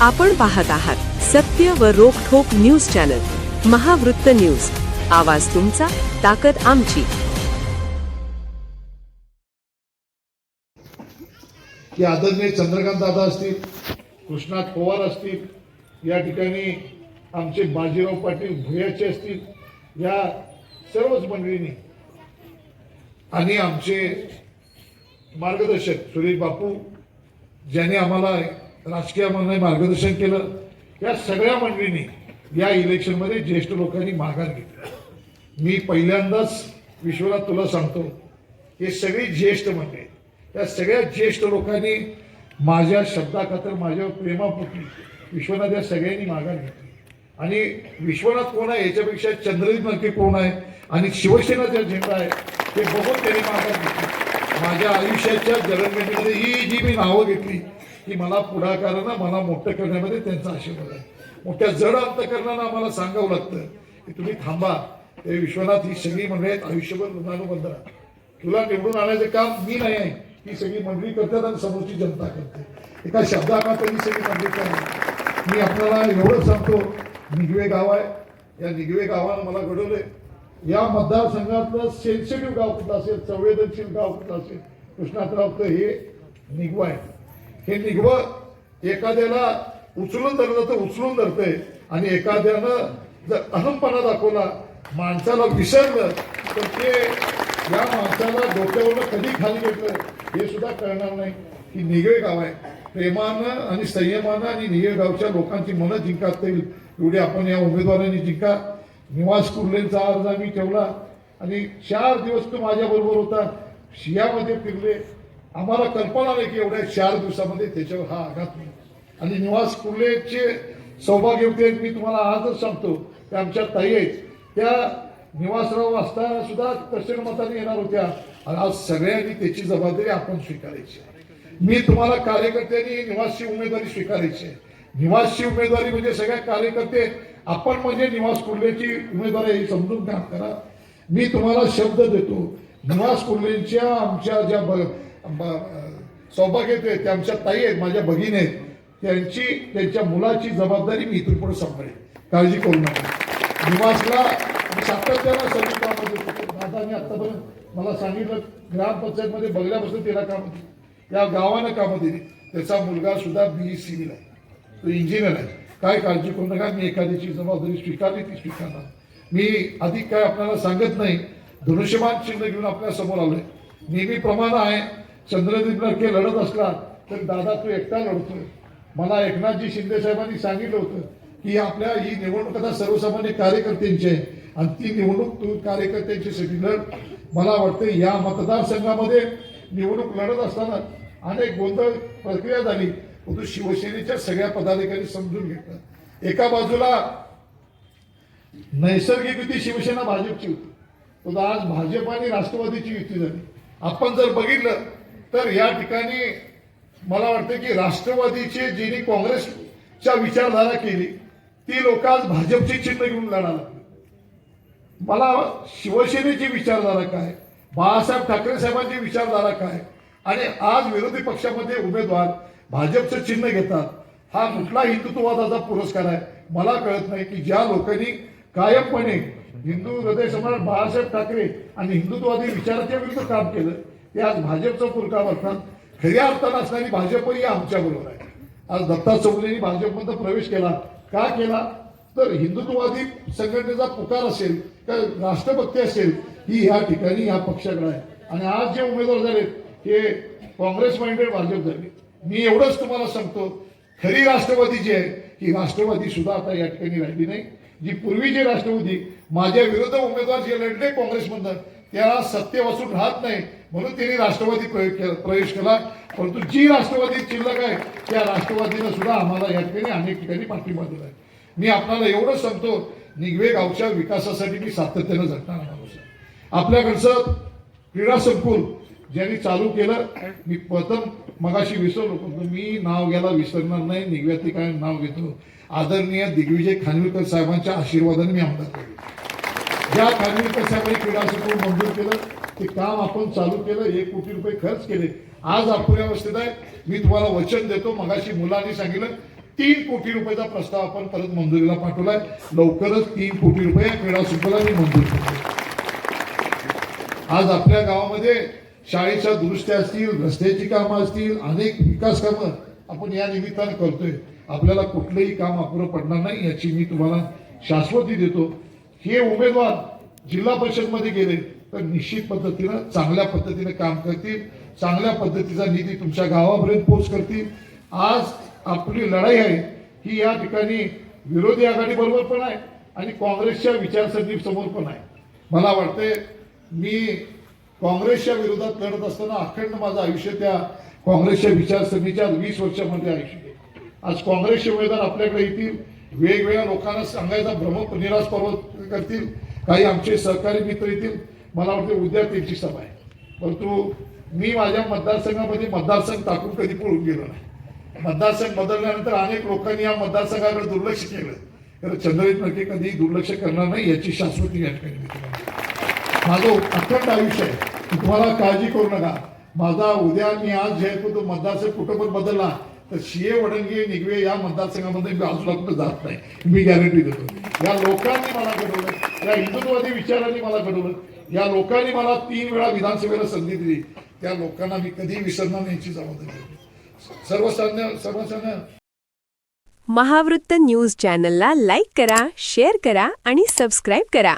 आपण पाहत आहात सत्य व रोखोक न्यूज चॅनल महावृत्त न्यूज. आवाज तुमचा ताकद आमची. की आदरणीय चंद्रकांत दादा असतील कृष्णात पवार असतील या ठिकाणी आमचे बाजीराव पाटील भुयाचे असतील या सर्वच मंडळींनी आणि आमचे मार्गदर्शक सुरेश बापू ज्याने आम्हाला राजकीय राजकीयामध्ये मार्गदर्शन केलं. या सगळ्या मंडळींनी या इलेक्शनमध्ये ज्येष्ठ लोकांनी माघार घेतली. मी पहिल्यांदाच विश्वनाथ तुला सांगतो हे सगळी ज्येष्ठ मंडळी या सगळ्या ज्येष्ठ लोकांनी माझ्या शब्दाखातर माझ्यावर प्रेमापोटी विश्वनाथ या सगळ्यांनी माघार घेतली. आणि विश्वनाथ कोण आहे याच्यापेक्षा चंद्रजीत नक्की कोण आहे आणि शिवसेनाचा झेंडा आहे ते बघून त्यांनी माघार घेतली. माझ्या आयुष्याच्या जडणघडणीमध्ये ही जी मी नावं घेतली की मला पुढाकारानं मला मोठं करण्यामध्ये त्यांचा आशीर्वाद आहे. मोठ्या जड अंतकरणानं आम्हाला सांगावं लागतं की तुम्ही थांबा. हे विश्वनाथ ही सगळी मंडळी आहेत. आयुष्यभर ऋणानुबंध तुला निवडून आणायचं काम मी नाही आहे. ही सगळी मंडळी करतात आणि समोरची जनता करते. एका शब्दाकात ही सगळी मंडळी करते मी आपल्याला एवढंच सांगतो निगवे गाव आहे. या निगवे गावानं मला घडवलंय. या मतदारसंघातलं सेन्सिटिव्ह गाव कुठलं असेल संवेदनशील गाव कुठलं असेल कृष्णातरावचं हे निगवा आहे हे निगवं एखाद्याला उचलून धरलं तर उचलून धरतंय आणि एखाद्यानं जर अहमपणा दाखवला माणसाला विसरलं तर ते या माणसाला डोक्यावरनं कधी खाली घेतलं हे सुद्धा कळणार नाही. की निगळे गाव आहे. प्रेमानं आणि संयमानं आणि निगवे गावच्या लोकांची मनं जिंकात येईल एवढी आपण या उमेदवारांनी जिंका. निवास कुर्लेंचा अर्ज आम्ही ठेवला. आणि चार दिवस तो माझ्याबरोबर होता. शियामध्ये फिरले. आम्हाला कल्पना नाही की एवढ्या चार दिवसामध्ये त्याच्यावर हा आघात नाही आणि निवास कुर्लेचे सौभाग्य होते मी तुम्हाला आजच सांगतो की आमच्या ताई आहेत त्या निवासराव असताना सुद्धा तसे मताने येणार होत्या. आणि आज सगळ्यांनी त्याची जबाबदारी आपण स्वीकारायची मी तुम्हाला कार्यकर्त्यांनी निवासची उमेदवारी स्वीकारायची आहे. निवासची उमेदवारी म्हणजे सगळ्या कार्यकर्ते आपण म्हणजे निवास कुर्लेची उमेदवारी हे समजून काम करा मी तुम्हाला शब्द देतो निवास कुर्लेच्या आमच्या ज्या ब- सौभाग्य ते आमच्या ताई आहेत माझ्या भगिनी आहेत. त्यांची त्यांच्या मुलाची जबाबदारी मी इथून पुढे सांभाळेन काळजी करू नका. निवासला मी सातत्यानं सर्व कामं देतो दादाने आतापर्यंत मला सांगितलं ग्रामपंचायतमध्ये बघल्यापासून त्याला कामं दिली. या गावानं कामं दिली. त्याचा मुलगा सुद्धा बी सिव्हिल e. आहे. तो इंजिनियर आहे. काय काळजी करू नका मी एखाद्याची जबाबदारी स्वीकारली ती स्वीकारणार मी अधिक काय आपल्याला सांगत नाही धनुष्यमान चिन्ह घेऊन आपल्यासमोर आलोय. नेहमीप्रमाणे आहे चंद्रदीप लढत असला तर दादा तू एकटा लढतोय. मला एकनाथजी शिंदे साहेबांनी सांगितलं होतं की आपल्या ही निवडणूक आता सर्वसामान्य कार्यकर्त्यांची आहे. आणि ती निवडणूक तू कार्यकर्त्यांची लढ. मला वाटतं या मतदारसंघामध्ये निवडणूक लढत असताना अनेक गोंधळ प्रक्रिया झाली. परंतु शिवसेनेच्या सगळ्या पदाधिकारी समजून घेतलं. एका बाजूला नैसर्गिक युती शिवसेना भाजपची होती. पण आज भाजप आणि राष्ट्रवादीची युती झाली. आपण जर बघितलं तर या ठिकाणी मला वाटतं की राष्ट्रवादीचे जिने काँग्रेसच्या विचारधारा केली ती लोक आज भाजपची चिन्ह घेऊन लढा लागली. मला शिवसेनेची विचारधारा काय? बाळासाहेब ठाकरे साहेबांची विचारधारा काय? आणि आज विरोधी पक्षामध्ये उमेदवार भाजपचं चिन्ह घेतात हा कुठला हिंदुत्ववादाचा पुरस्कार आहे? मला कळत नाही की ज्या लोकांनी कायमपणे हिंदू हृदय सम्राट बाळासाहेब ठाकरे आणि हिंदुत्ववादी विचाराच्या विरुद्ध काम केलं हे आज भाजपचं पुरका करतात खऱ्या अर्थानं असणारी भाजपही आमच्या बरोबर आहे. आज दत्ता चौगलेंनी भाजपमध्ये प्रवेश केला. का केला? तर हिंदुत्ववादी संघटनेचा पुकार असेल तर राष्ट्रभक्ती असेल ही या ठिकाणी ह्या पक्षाकडे आहे. आणि आज जे उमेदवार झालेत हे काँग्रेस माइंडेड भाजप झाले. मी एवढंच तुम्हाला सांगतो खरी राष्ट्रवादी जी आहे ही राष्ट्रवादी सुद्धा आता या ठिकाणी राहिली नाही. जी पूर्वीची राष्ट्रवादी माझ्या विरोध उमेदवार जे लढले काँग्रेसमधनं त्याला सत्य सत्तेपासून राहत नाही. म्हणून त्यांनी राष्ट्रवादी प्रयोग केला प्रवेश केला. परंतु जी राष्ट्रवादी शिल्लक आहे त्या राष्ट्रवादीनं सुद्धा आम्हाला या ठिकाणी अनेक ठिकाणी पाठिंबा दिला आहे. मी आपल्याला एवढंच सांगतो निगवे गावच्या विकासासाठी मी सातत्यानं झटणार माणूस आहे आपल्याकडचं क्रीडा संकुल ज्यांनी चालू केलं मी प्रथम मगाशी विसरलो पण मी नाव घ्यायला विसरणार नाही. निगव्यातली काय नाव घेतो? आदरणीय दिग्विजय खानविलकर साहेबांच्या आशीर्वादाने मी आमदार झालो. ज्या खानविलकर साहेबांनी क्रीडा शिकवून मंजूर केलं. ते काम आपण चालू केलं. एक कोटी रुपये खर्च केले. आज अपुऱ्या अवस्थेत आहे. मी तुम्हाला वचन देतो. मगाशी मुलांनी सांगितलं तीन कोटी रुपयाचा प्रस्ताव आपण परत मंजुरीला पाठवलाय. लवकरच तीन कोटी रुपये क्रीडा संकुलांनी मंजूर केले आज आपल्या गावामध्ये शाळेच्या दुरुस्त्या असतील रस्त्याची कामं असतील अनेक विकास कामं आपण या निमित्तानं करतोय. आपल्याला कुठलंही काम अपुरं पडणार नाही याची मी तुम्हाला शाश्वती देतो. हे उमेदवार जिल्हा परिषदमध्ये गेले तर निश्चित पद्धतीनं चांगल्या पद्धतीने काम करतील. चांगल्या पद्धतीचा निधी तुमच्या गावापर्यंत पोच करतील. आज आपली लढाई आहे ही या ठिकाणी विरोधी आघाडी बरोबर पण आहे आणि काँग्रेसच्या विचारसरणी समोर पण आहे. मला वाटते मी काँग्रेसच्या विरोधात लढत असताना अखंड माझं आयुष्य त्या काँग्रेसच्या विचारसरणीच्या वीस वर्षामध्ये आयुष्य आज काँग्रेसचे उमेदवार आपल्याकडे येतील वेगवेगळ्या लोकांना सांगायचा भ्रम निराश पर्वत करतील. काही आमचे सहकारी मित्र येतील. मला वाटते उद्या त्यांची सभा आहे. परंतु मी माझ्या मतदारसंघामध्ये मतदारसंघ टाकून कधी पळून गेलो नाही. मतदारसंघ बदलल्यानंतर अनेक लोकांनी या मतदारसंघाकडे दुर्लक्ष केलं. तर चंद्रजित नक्की कधी दुर्लक्ष करणार नाही याची शाश्वती या ठिकाणी माझं अखंड आयुष्य आहे. तुम्हाला काळजी करू नका. माझा उद्या मी आज जे आहे तो मतदारसंघ कुठं पण बदलला तर शिये वडंगे निगवे या मतदारसंघामध्ये मी बाजूला कुठं जात नाही. मी गॅरंटी देतो. या लोकांनी मला घडवलं. या हिंदुत्ववादी विचारांनी मला घडवलं. या लोकांनी मला तीन वेळा विधानसभेला संधी दिली. त्या लोकांना मी कधी विसरणार यांची जबाबदारी घेतो. सर्वसामान्य सर्वसामान्य महावृत्त न्यूज चॅनलला लाईक करा शेअर करा आणि सबस्क्राईब करा.